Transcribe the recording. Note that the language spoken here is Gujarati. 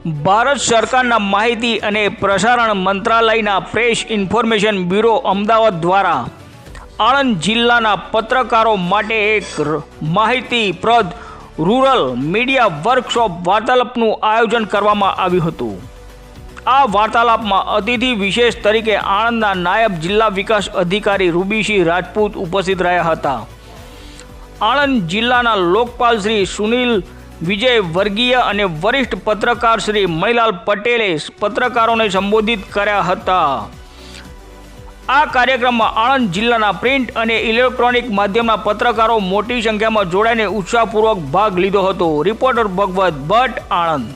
ભારત સરકારના માહિતી અને પ્રસારણ મંત્રાલયના પ્રેસ ઇન્ફોર્મેશન બ્યુરો અમદાવાદ દ્વારા આણંદ જિલ્લાના પત્રકારો માટે એક માહિતીપ્રદ રૂરલ મીડિયા વર્કશોપ વાર્તાલાપનું આયોજન કરવામાં આવ્યું હતું. આ વાર્તાલાપમાં અતિથિ વિશેષ તરીકે આણંદના નાયબ જિલ્લા વિકાસ અધિકારી રૂબીસિંહ રાજપૂત ઉપસ્થિત રહ્યા હતા. આણંદ જિલ્લાના લોકપાલ શ્રી સુનિલ વિજય વર્ગીય અને વરિષ્ઠ પત્રકાર શ્રી મણિલાલ પટેલે પત્રકારોને સંબોધિત કર્યા હતા. આ કાર્યક્રમમાં આણંદ જિલ્લાના પ્રિન્ટ અને ઇલેક્ટ્રોનિક માધ્યમના પત્રકારો મોટી સંખ્યામાં જોડાઈને ઉત્સાહપૂર્વક ભાગ લીધો હતો. રિપોર્ટર ભગવત ભટ્ટ, આણંદ.